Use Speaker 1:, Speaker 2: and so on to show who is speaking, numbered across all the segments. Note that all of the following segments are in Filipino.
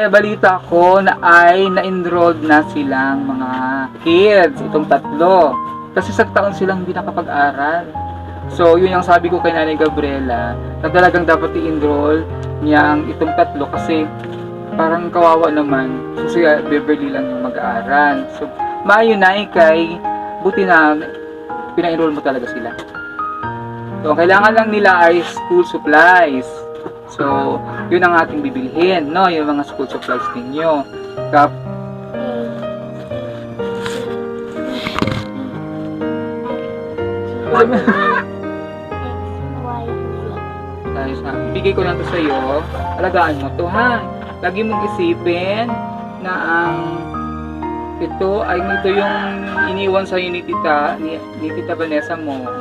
Speaker 1: Eh, balita ko na ay na-enrolled na silang mga kids, itong tatlo. Kasi sa taon silang hindi nakapag-aral. So, yun yung sabi ko kay Nanay Gabriela, na talagang dapat i-enroll niya ang itong tatlo kasi parang kawawa naman. So, si Beverly lang yung mag-aaral. So, maayo na kay buti na pina-enroll mo talaga sila. So, ang kailangan lang nila ay school supplies. So, yun ang ating bibilhin, no? Yung mga school supplies ninyo. Kap Dahil sa ibigay ko lang to sa iyo, alagaan mo to ha. Lagi mong isipin na ang ito ay ito yung iniwan sa ni tita ni, ni tita Vanessa mo.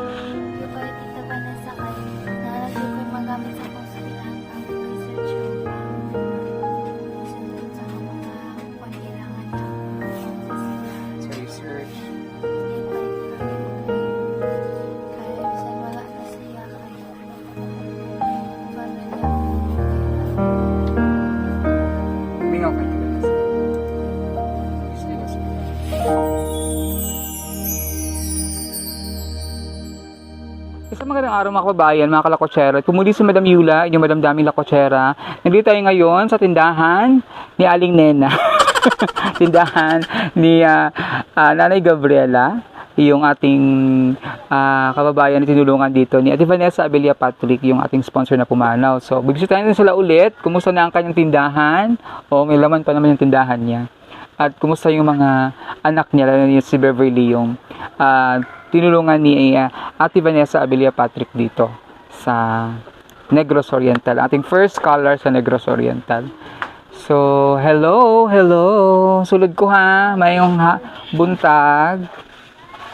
Speaker 1: Araw mga kababayan, mga kalakotsera. Pumuli si Madam Yula, yung Madam Daming Lakotsera. Nandito tayo ngayon sa tindahan ni Aling Nena. tindahan ni ah, ah, Nanay Gabriela, yung ating ah, kababayan na tinulungan dito ni Ate Vanessa Abelia Patrick, yung ating sponsor na pumanaw. So, bibisitahin natin sila ulit. Kumusta na ang kanyang tindahan? O may laman pa naman yung tindahan niya. At kumusta yung mga anak niya, lalo si Beverly, yung ah, tinulungan ni ah, Ate Vanessa Abelia Patrick dito sa Negros Oriental. Ating first scholar sa Negros Oriental. So, hello, hello. Sulod ko ha. Mayong ha, buntag.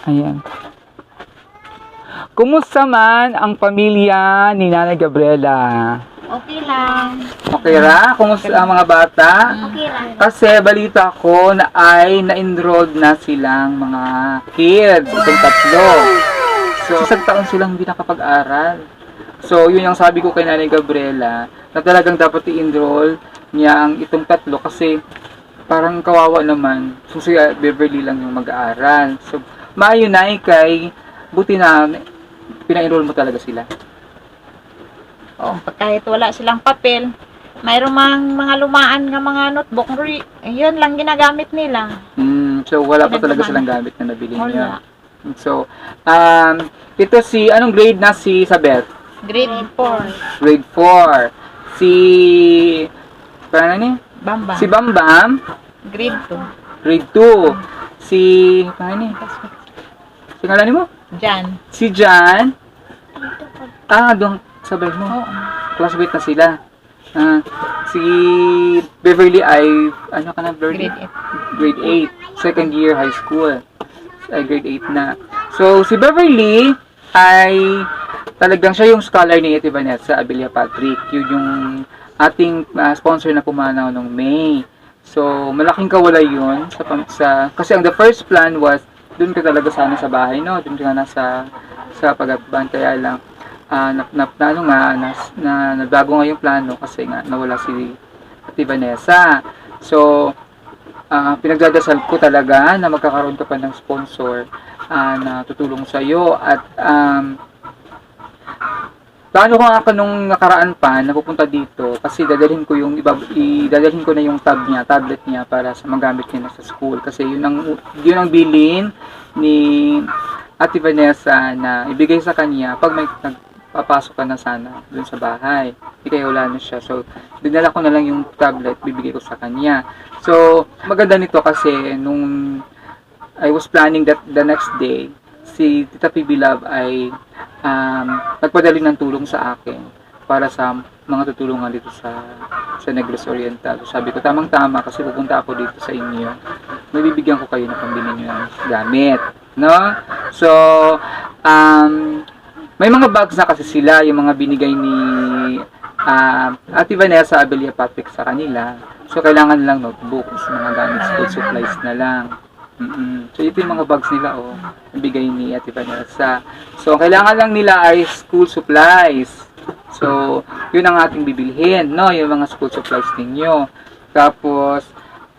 Speaker 1: Ayan. Kumusta man ang pamilya ni Nanay Gabriela?
Speaker 2: Okay lang.
Speaker 1: Okay ra? Kumusta ang mga bata?
Speaker 2: Okay lang.
Speaker 1: Kasi balita ko na ay na-enrolled na silang mga kids, itong tatlo. So, isang taon silang hindi nakapag-aral. So, yun yung sabi ko kay Nanay Gabriela, na talagang dapat i-enroll niya ang itong tatlo kasi parang kawawa naman. So, si uh, Beverly lang yung mag-aaral. So, maayo na kay buti na pina-enroll mo talaga sila.
Speaker 3: Oh, kahit wala silang papel, mayroong mga, mga lumaan nga mga notebook, re- yun lang ginagamit nila.
Speaker 1: Mm, so, wala pa talaga silang gamit na nabili niya. So, um, ito si, anong grade na si Isabel?
Speaker 3: Grade 4.
Speaker 1: Grade 4. Si, paano ni?
Speaker 3: Bamba.
Speaker 1: Si Bambam,
Speaker 3: Grade
Speaker 1: grade 2. Si, paano ni?
Speaker 3: 2.
Speaker 1: Si ngalan mo?
Speaker 3: Jan.
Speaker 1: Si Jan. Ah, doon, sabay mo.
Speaker 3: Oo.
Speaker 1: Classmate na sila. Ah, si Beverly ay, ano ka na, Beverly?
Speaker 3: Grade
Speaker 1: grade 8, second year high school. Ay, grade 8 na. So, si Beverly ay talagang siya yung scholar ni Ate Vanessa Abelia Patrick. Yun yung ating ah, sponsor na pumanaw nung May. So, malaking kawala yun sa, sa kasi ang the first plan was doon ka talaga sana sa bahay, no? Doon ka na sa sa pag-atban kaya lang ah na, na, na, ano nga, na, na, nagbago nga yung plano kasi nga nawala si Ate Vanessa. So, ah pinagdadasal ko talaga na magkakaroon ka pa ng sponsor ah, na tutulong sa iyo at um, plano ko nga ka nung nakaraan pa na pupunta dito kasi dadalhin ko yung iba idadalhin ko na yung tab niya, tablet niya para sa magamit niya sa school kasi yun ang yun ang bilin ni Ate Vanessa na ibigay sa kanya pag may nagpapasok ka na sana dun sa bahay. Hindi kaya wala na siya. So, dinala ko na lang yung tablet, bibigay ko sa kanya. So, maganda nito kasi nung I was planning that the next day, si Tita PB Love ay um, nagpadali ng tulong sa akin para sa mga tutulungan dito sa sa Negros Oriental. Sabi ko, tamang-tama kasi pupunta ako dito sa inyo. May bibigyan ko kayo ng pambili nyo ng gamit. No? So, um, may mga bags na kasi sila, yung mga binigay ni uh, Ate Vanessa Abelia Patrick sa kanila. So, kailangan lang notebooks, mga gamit, school supplies na lang. mm So, ito yung mga bags nila, oh, nabigay ni Ate Vanessa. So, ang kailangan lang nila ay school supplies. So, yun ang ating bibilhin, no? Yung mga school supplies ninyo. Tapos,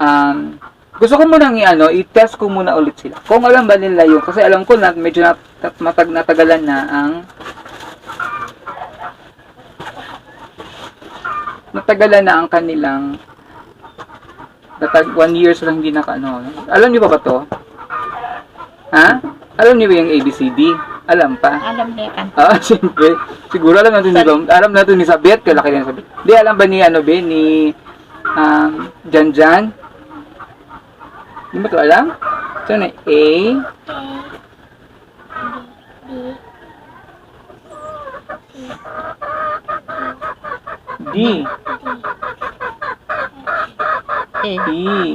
Speaker 1: um, gusto ko munang i-ano, i-test ko muna ulit sila. Kung alam ba nila yun, kasi alam ko na medyo nat, matag, natagalan na ang natagalan na ang kanilang natag one year sila hindi naka ano. Alam niyo ba ba to? Ha? Alam niyo ba yung ABCD? Alam pa?
Speaker 3: Alam niya kan.
Speaker 1: Ah, siyempre. Siguro alam natin ni Dom. Alam natin ni Sabet. Kaya laki na Sabet. Di, alam ba ni ano ba? Ni um, Jan Jan? Di mo to alam? Ito na A,
Speaker 2: A, B,
Speaker 1: D, E.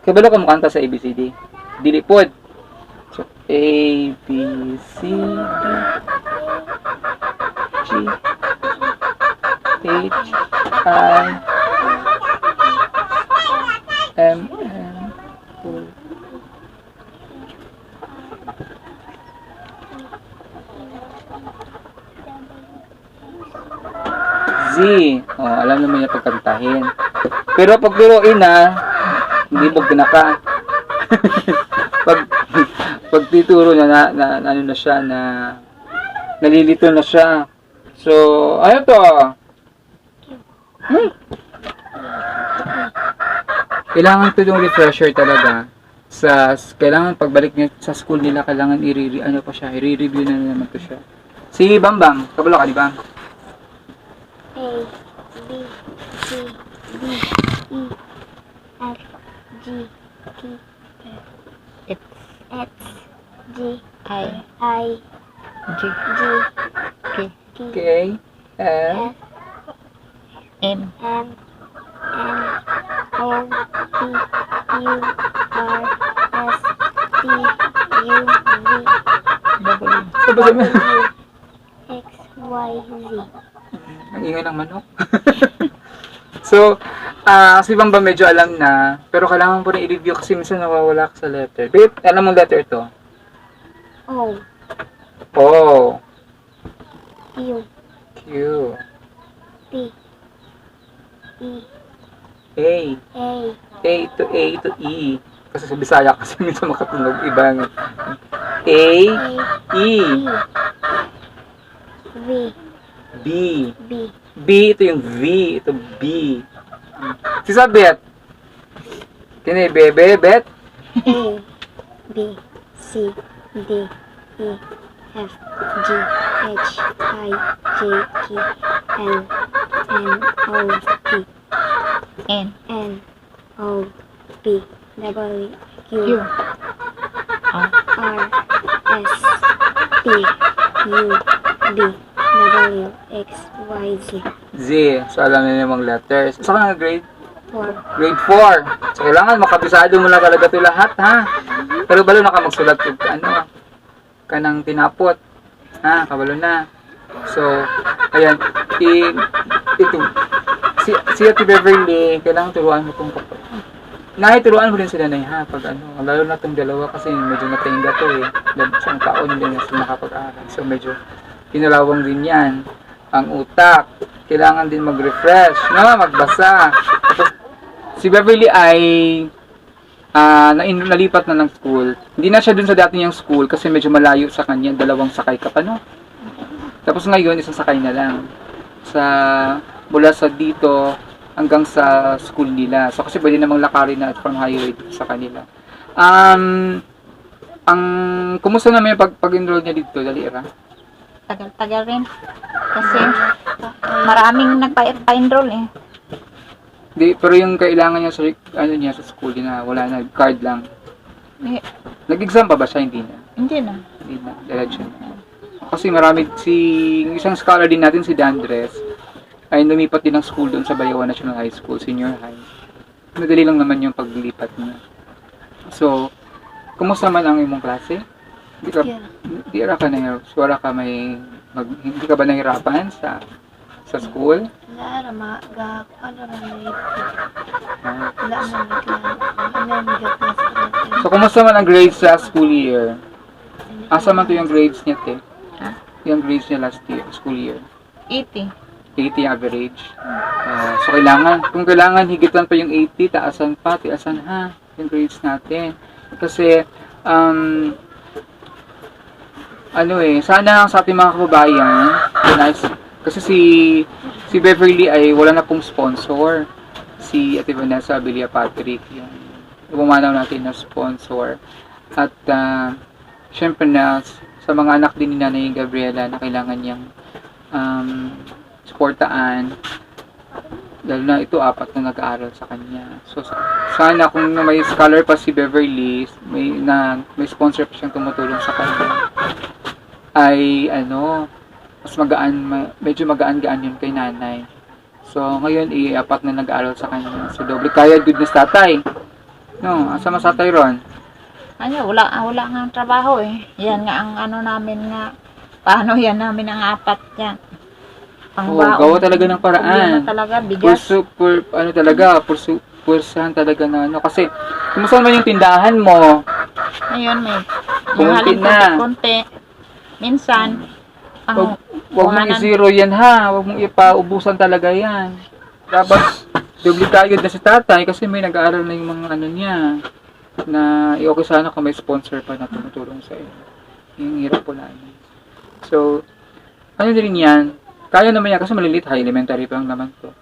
Speaker 1: Kabalo ka mukanta sa ABCD. Dili pod. So, A, B, C, D, G, H, I, M, O, Z. Oh, alam naman niya pagkantahin. Pero pag biruin na, hindi mo pinaka. pag pag tituro niya na, na, na ano na siya na nalilito na siya. So, ano to? Hmm. Kailangan to yung refresher talaga. Sa kailangan pagbalik niya sa school nila kailangan i ano pa siya, i-review na naman to siya. Si Bambang, kabalo ka di ba?
Speaker 2: A, B, C, D, E, F, G, T,
Speaker 3: F,
Speaker 2: H, G,
Speaker 3: I,
Speaker 2: I,
Speaker 3: G,
Speaker 2: G,
Speaker 3: K,
Speaker 1: K, L,
Speaker 2: F,
Speaker 3: M,
Speaker 2: M, N, O, P, Q, R, S, T, U, V,
Speaker 3: W,
Speaker 2: X, Y, Z.
Speaker 1: Ang ingay ng manok. so, ah si Bamba medyo alam na, pero kailangan po na i-review kasi minsan nawawala ka sa letter. Babe, alam mo letter to?
Speaker 2: O,
Speaker 1: O,
Speaker 2: Q,
Speaker 1: Q,
Speaker 2: P, E,
Speaker 1: A,
Speaker 2: A,
Speaker 1: A to A to E. Kasi sa Bisaya kasi minsan makatunog ibang A,
Speaker 2: A,
Speaker 1: E,
Speaker 2: E, V,
Speaker 1: B.
Speaker 2: B,
Speaker 1: B, ito yung V, ito B. Si Sabet. Kini, bebe, bet.
Speaker 2: A, B, C, D, E, F, G, H, I, J, K, L, M, O, P,
Speaker 3: N,
Speaker 2: N, O, P, W, Q,
Speaker 3: Q, R,
Speaker 2: R, S, T, U, V, W, X, Y, Z.
Speaker 1: Z. So, alam na yung mga letters. Sa ka grade?
Speaker 2: 4.
Speaker 1: Grade 4. So, kailangan makabisado mo na talaga ito lahat, ha? Pero balo na ka magsulat kung ano, kanang tinapot. Ha? Kabalo na. So, ayan. I, ito. Si, si Ate Beverly, kailangan turuan mo itong kapag. Nakituruan mo din sila na ha, pag ano, lalo na itong dalawa kasi medyo natingga to eh. Isang taon din na sila nakapag-aral. So, medyo pinalawang din yan. Ang utak, kailangan din mag-refresh, no? magbasa. Tapos, si Beverly ay ah na nalipat na ng school. Hindi na siya dun sa dati niyang school kasi medyo malayo sa kanya. Dalawang sakay ka pa, no? Tapos ngayon, isang sakay na lang. Sa, mula sa dito hanggang sa school nila. So, kasi pwede namang lakarin na from highway sa kanila. Um, ang, kumusta naman yung pag, pag-enroll niya dito, Dalira?
Speaker 3: tagal-tagal rin. Kasi maraming nagpa-enroll eh.
Speaker 1: Di, pero yung kailangan niya sa, ano niya sa school, di na, wala na, card lang.
Speaker 3: Eh,
Speaker 1: Nag-exam pa ba siya? Hindi na.
Speaker 3: Hindi na.
Speaker 1: Hindi na, diretso na. Kasi marami, si, isang scholar din natin, si Dandres, ay lumipat din ng school doon sa Bayawan National High School, senior high. Madali lang naman yung paglipat niya. So, kumusta man ang imong klase? Hindi ka,
Speaker 2: Yeah.
Speaker 1: hindi ra ka na, wala ka may, mag, hindi ka ba nahirapan sa sa school?
Speaker 2: Lara, ma, ga, ano may,
Speaker 1: Ah.
Speaker 2: wala na may, ano yung na sa
Speaker 1: So, kumusta man ang grades sa school year? Asa man to yung grades niya, te?
Speaker 3: Ha?
Speaker 1: Yung grades niya last year, school year.
Speaker 3: 80.
Speaker 1: 80 average. Ah, so, kailangan, kung kailangan higitan pa yung 80, taasan pa, taasan ha, yung grades natin. Kasi, um, ano eh, sana sa ating mga kababayan, nice, kasi si, si Beverly ay wala na pong sponsor. Si Ate Vanessa Abilia Patrick, yung pumanaw natin na sponsor. At, ah, syempre na, sa mga anak din ni Nanay Gabriela na kailangan niyang um, supportaan lalo na ito apat na nag-aaral sa kanya. So sa- sana kung na may scholar pa si Beverly, may na may sponsor pa siyang tumutulong sa kanya ay ano mas magaan ma- medyo magaan-gaan yun kay nanay. So ngayon eh apat na nag-aaral sa kanya. So doble kaya goodness tatay. No, asa mas tatay ron?
Speaker 3: Ano, wala, ah, wala nga trabaho eh. Yan nga ang ano namin nga, paano yan namin ang apat yan. Ang
Speaker 1: Oh, gawa talaga ng paraan.
Speaker 3: Problema talaga, bigas.
Speaker 1: Pursu, pur, ano talaga, pursu, pursahan talaga na ano. Kasi, kumusta naman yung tindahan mo?
Speaker 3: Ngayon may,
Speaker 1: Konti
Speaker 3: yung halin
Speaker 1: na.
Speaker 3: konti. Minsan, ang
Speaker 1: huwag mong i-zero yan ha. Huwag mong ipaubusan talaga yan. Dapat, duplikayod na si tatay kasi may nag-aaral na yung mga ano niya. Na, eh, okay sana kung may sponsor pa na tumutulong sa iyo. Yung hirap po namin. So, ano din yan? Kaya naman yan kasi malilit, high elementary pa lang naman to.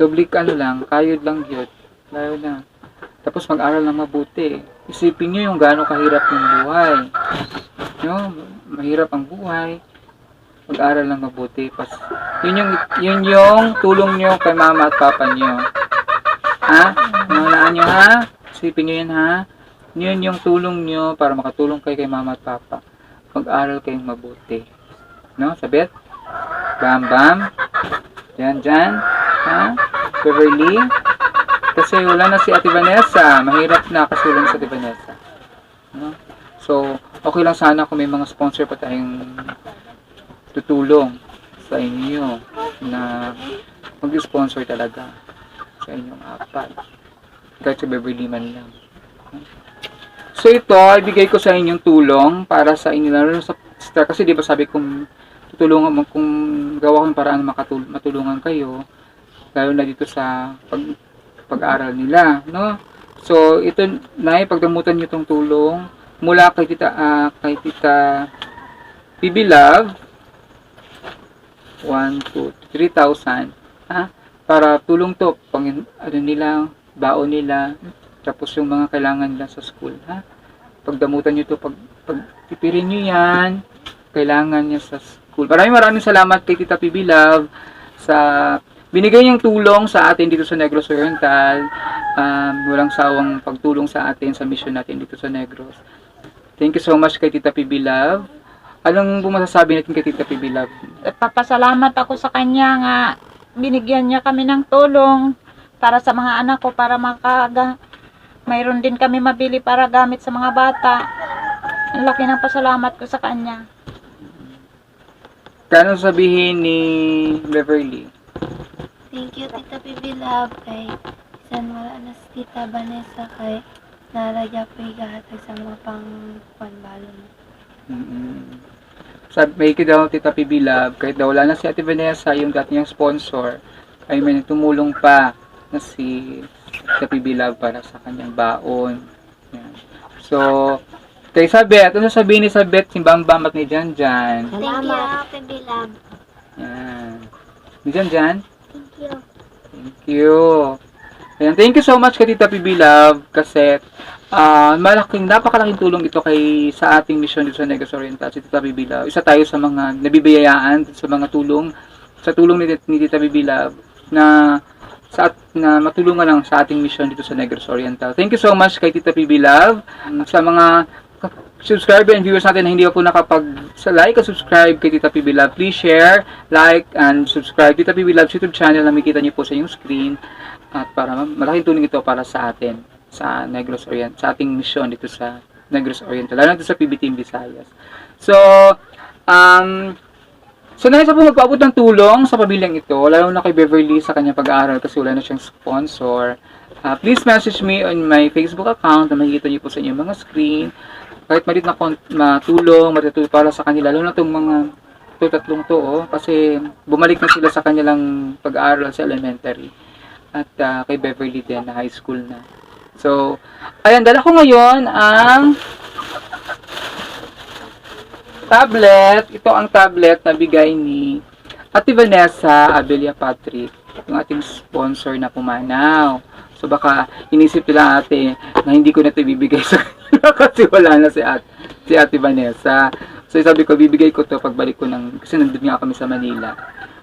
Speaker 1: Dublik ano lang, kayod lang yun. Layo na. Tapos mag-aral ng mabuti. Isipin nyo yung gaano kahirap yung buhay. No, mahirap ang buhay. Mag-aral ng mabuti. Pas, yun yung, yun yung tulong nyo kay mama at papa nyo. Ha? Manaan nyo ha? Isipin nyo yan ha? Yun yung tulong nyo para makatulong kayo kay mama at papa. Mag-aral kayong mabuti. No? Sabit? Bam bam. Diyan, diyan. Ha? Beverly? Kasi wala na si Ate Vanessa. Mahirap na na si Ate Vanessa. No? So, okay lang sana kung may mga sponsor pa tayong tutulong sa inyo na mag-sponsor talaga sa inyong apat. Kahit sa Beverly man lang. So ito, ibigay ko sa inyong tulong para sa inyo, lalo sa. Kasi di ba sabi kong tutulungan mo kung gawa ko ng paraan makatul- matulungan kayo, lalo na dito sa pag pag-aaral nila, no? So ito na pagdamutan niyo tong tulong mula kay Tita ah, kay Tita PB Love 1 2 3,000 ha para tulong to pang ano nila baon nila tapos yung mga kailangan nila sa school ha pagdamutan niyo to pag, pag tipirin niyo yan kailangan niya sa school maraming maraming salamat kay Tita PB Love sa binigay niyang tulong sa atin dito sa Negros Oriental. Um, walang sawang pagtulong sa atin sa mission natin dito sa Negros. Thank you so much kay Tita PB Love. Anong bumasasabi natin kay Tita PB Love?
Speaker 3: Papasalamat ako sa kanya nga binigyan niya kami ng tulong para sa mga anak ko para makaga mayroon din kami mabili para gamit sa mga bata. Ang laki ng pasalamat ko sa kanya.
Speaker 1: Kano sabihin ni Beverly?
Speaker 2: Thank you, Tita Bibi Love. Kay San wala na si Tita Vanessa. Kay Naraya po igahatag sa mga pang panbalon.
Speaker 1: mm Sabi, may daw tita PB Love, kahit daw wala na si Ate Vanessa, yung dati niyang sponsor, ay may tumulong pa na si Tita PB Love para sa kanyang baon. Yan. So, kay Sabet, ano sabihin ni Sabet, si Bambam at ni Jan Jan?
Speaker 2: Thank you, Bibi Love.
Speaker 1: Yan. Ni Jan Jan?
Speaker 2: Thank you.
Speaker 1: Thank you. Ayan, thank you so much kay Tita PB Love kasi ah malaking, napakalaking tulong ito kay sa ating mission dito sa Negros Oriental, si Tita PB Love. Isa tayo sa mga nabibiyayaan sa mga tulong, sa tulong ni, ni Tita PB Love na sa na matulungan lang sa ating mission dito sa Negros Oriental. Thank you so much kay Tita PB Love. Sa mga subscriber and viewers natin na hindi pa po nakapag sa like at subscribe kay Tita PB Love, please share, like, and subscribe Tita PB Love YouTube channel na makikita niyo po sa inyong screen at para ma- malaking tulong ito para sa atin sa Negros Orient, sa ating mission dito sa Negros Oriental, lalo na sa PB Team Visayas. So, um, So, nais po magpaabot ng tulong sa pamilyang ito, lalo na kay Beverly sa kanyang pag-aaral kasi wala na siyang sponsor. Ah, please message me on my Facebook account na makikita niyo po sa inyong mga screen. Kahit malit na matulong, matutulong para sa kanila, lalo na itong mga to, tatlong to, oh, kasi bumalik na sila sa kanilang pag-aaral sa elementary. At ah, kay Beverly din, na high school na. So, ayan, dala ko ngayon ang tablet. Ito ang tablet na bigay ni Ate Vanessa Abelia Patrick, yung ating sponsor na pumanaw. So baka inisip nila ate na hindi ko na ito bibigay sa kasi wala na si ate, si ate Vanessa. So sabi ko, bibigay ko to pagbalik ko ng, kasi nandun nga kami sa Manila.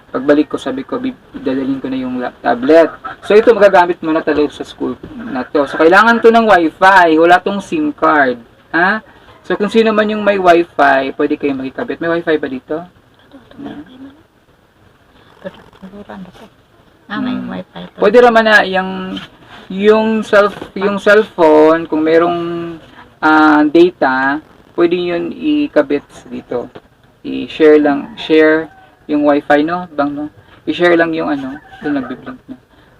Speaker 1: Pagbalik ko, sabi ko, dadalhin ko na yung tablet. So ito magagamit mo na talaga sa school na to. So kailangan to ng wifi, wala tong SIM card. Ha? So kung sino man yung may wifi, pwede kayo makikabit. May wifi ba dito?
Speaker 3: Ako. Ah, may
Speaker 1: Hmm.
Speaker 3: wifi.
Speaker 1: Pwede naman na yung yung self yung cellphone kung merong ah, data, pwede yun ikabit dito. I-share lang, share yung wifi no, bang no. I-share lang yung ano, yung nagbi-blink na.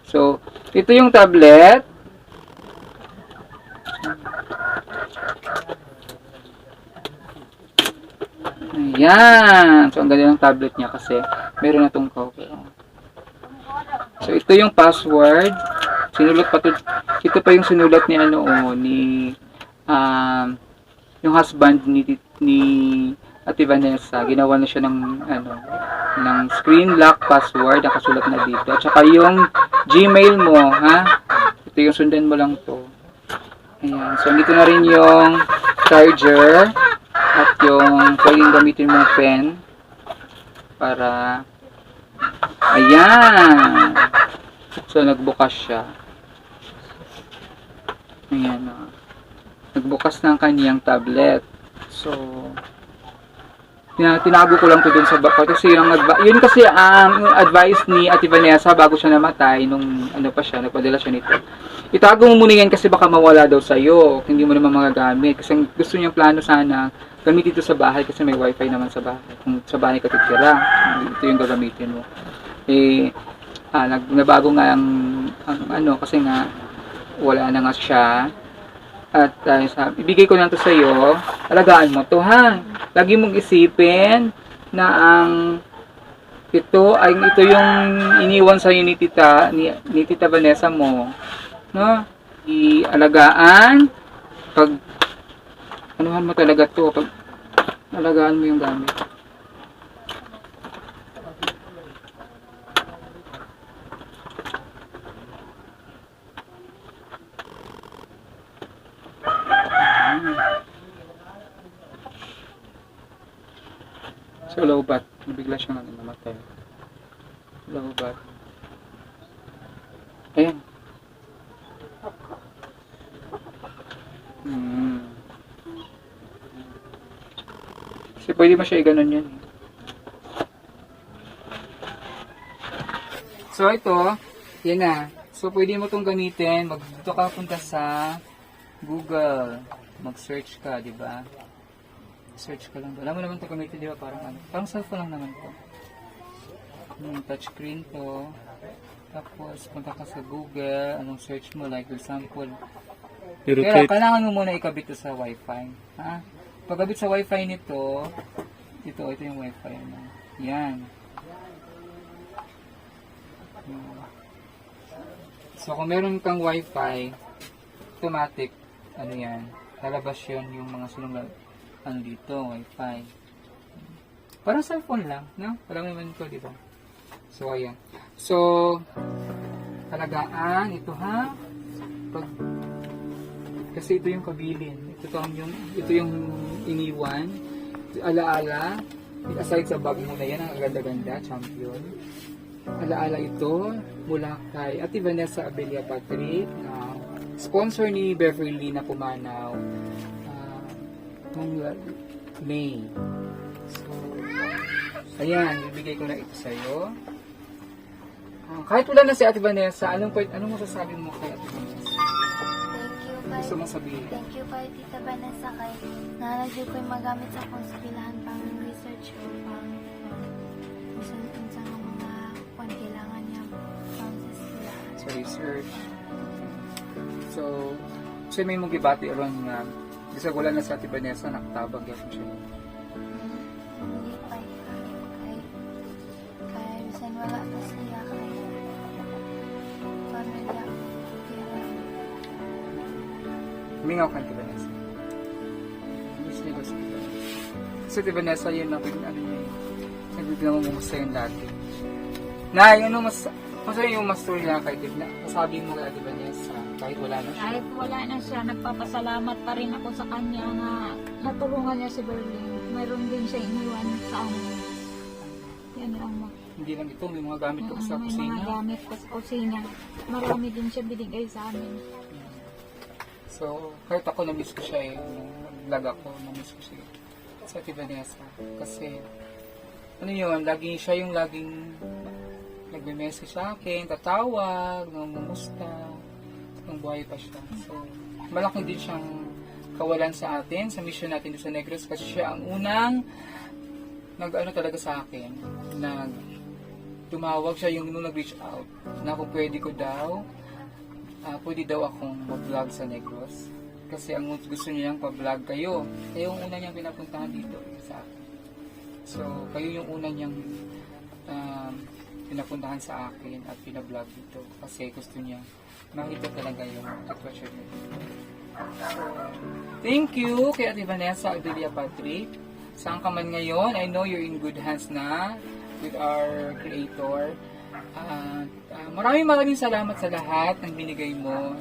Speaker 1: So, ito yung tablet. Ayan. So, ang ganda ng tablet niya kasi meron na tong cover. So, ito yung password. Sinulat pa to, ito pa yung sinulat ni ano, oh, ni, um, yung husband ni, ni Ate Vanessa. Ginawa na siya ng, ano, ng screen lock password. Nakasulat na dito. At saka yung Gmail mo, ha? Ito yung sundan mo lang to. Ayan. So, dito na rin yung charger at yung pwedeng gamitin mo pen para ayan so nagbukas siya ayan o nagbukas ng kaniyang tablet. So tina- tinago ko lang to dun sa bako kasi yung yun kasi ang yung advice ni Ate Vanessa bago siya namatay nung ano pa siya nagpadala siya nito. Itago mo muna yan kasi baka mawala daw sa'yo hindi mo naman magagamit. Kasi gusto niyang plano sana gamitin ito sa bahay kasi may wifi naman sa bahay. Kung sa bahay ka titira ito yung gagamitin mo. Eh ah, nag, nabago nga ang, ang ano kasi nga wala na nga siya at uh, sabi, ibigay ko na to sa iyo alagaan mo to ha? Lagi mong isipin na ang ito ay ito yung iniwan sa ni tita ni, ni tita Vanessa mo no? Ialagaan pag anuhan mo talaga to pag alagaan mo yung gamit So, low bat. Bigla siyang ano, namatay. Low bat. Ayan. Hmm. Kasi pwede mo siya i-ganon yan. So, ito, yan na. So, pwede mo itong gamitin. Mag, dito ka punta sa Google. Mag-search ka, di ba? Search ka lang. Alam mo naman ito gamitin, di ba? Parang ano. Parang cellphone lang naman to. Yung touchscreen to. Tapos, punta ka sa Google. Anong search mo? Like, for example,
Speaker 4: Pero
Speaker 1: kailangan mo muna ikabit to sa wifi. Ha? Pagkabit sa wifi nito, ito, ito yung wifi na. Yan. Yan. So, kung meron kang wifi, automatic, ano yan, lalabas yun yung mga sinulat, ano dito, wifi. Parang cellphone lang, no? Mo naman ko, di? So, ayan. So, talagaan, ito ha, pag kasi ito yung kabilin. Ito ang yung ito yung iniwan. Alaala. Aside sa bag mo na yan, ang ganda-ganda, champion. Alaala ito mula kay Ate Vanessa Abelia Patrick, na sponsor ni Beverly na pumanaw nung la- May. So, ayan, bibigay ko na ito sa'yo. Ah, kahit wala na si Ate Vanessa, anong, pwede- anong masasabi mo kay Ate Vanessa?
Speaker 2: Thank you
Speaker 1: Gusto mong sabihin?
Speaker 2: thank you kay Tita Vanessa kay nalagyo ko yung magamit sa akong skillahan pang research ko pang kung kung saan ang mga kailangan niya pang sa skillahan.
Speaker 1: sa research. So, kasi may mong gibati aron nga kasi wala na sa Ate Vanessa nakatabag yan siya.
Speaker 2: Hindi pa ikaw. wala pa siya kaya pamilya.
Speaker 1: Humingaw ka, di Vanessa. Miss niya ko. Kasi di Vanessa, yun ang ano niya yun. Nagbibigyan mo gusto yun dati. Nay, ano mas... Masaya yung mas story lang kay Divna. Masabi mo kay Ate Vanessa, kahit wala na siya.
Speaker 3: Kahit wala na siya, nagpapasalamat pa rin ako sa kanya nga natulungan niya si Berlin. Mayroon din siya iniwan sa amin. Yan lang mo.
Speaker 1: Hindi lang ito, may mga gamit ko sa
Speaker 3: May
Speaker 1: kusina.
Speaker 3: mga gamit ko sa kusina. Marami din siya binigay sa amin.
Speaker 1: So, kahit ako na-miss ko siya eh. Nag-vlog ako, na-miss ko siya sa Ate Vanessa. Kasi, ano yun, lagi siya yung laging nagme-message sa akin, tatawag, namumusta, kung buhay pa siya. So, malaki din siyang kawalan sa atin, sa mission natin sa Negros, kasi siya ang unang nag-ano talaga sa akin, nag tumawag siya yung nung nag-reach out na kung pwede ko daw ah pwede daw akong mag-vlog sa Negros. Kasi ang gusto niyang pa-vlog kayo. Kayo yung una niyang pinapuntahan dito sa akin. So, kayo yung una niyang um, pinapuntahan sa akin at pina-vlog dito. Kasi gusto niya makita talaga yung sitwasyon niya. Thank you kay Ate Vanessa Adelia Patrick. Saan ka man ngayon, I know you're in good hands na with our creator. At ah, maraming maraming salamat sa lahat ng binigay mo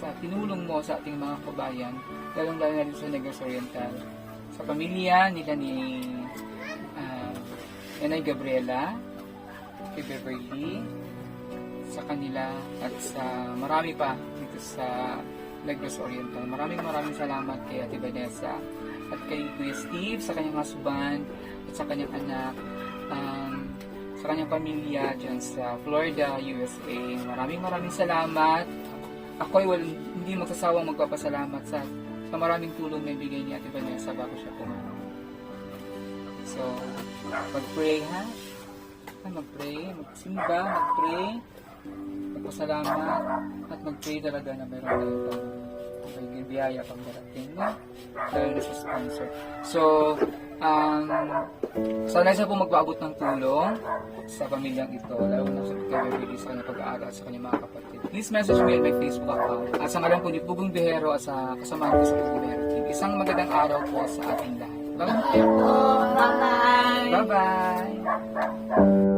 Speaker 1: sa tinulong mo sa ating mga kabayan, lalong lalo na dito sa Negros Oriental. Sa pamilya nila ni ah, Nanay Gabriela, kay Beverly, sa kanila at sa marami pa dito sa Negros Oriental. Maraming maraming salamat kay Ate Vanessa at kay Kuya Steve sa kanyang husband at sa kanyang anak um, sa kanyang pamilya dyan sa Florida, USA. Maraming maraming salamat. Ako ay wal, hindi magsasawang magpapasalamat sa sa maraming tulong na ibigay ni Ate Vanessa bago siya pumunta. So, mag-pray ha? Mag-pray, magsimba, mag-pray, magpasalamat, at mag-pray talaga na meron tayo itong may biyaya pang darating no? dahil na sa sponsor. So, um, sana isa po magpaabot ng tulong sa pamilyang ito, lalo na sa Beverly sa kanyang pag-aaral at sa kanyang mga kapatid. Please message me on my Facebook account. At sa ngalan po ni Pugong Bihero at sa kasamahan ko sa Pugong Bihero team. Isang magandang araw po sa ating lahat. Bye-bye!
Speaker 3: Bye-bye!
Speaker 1: Bye-bye!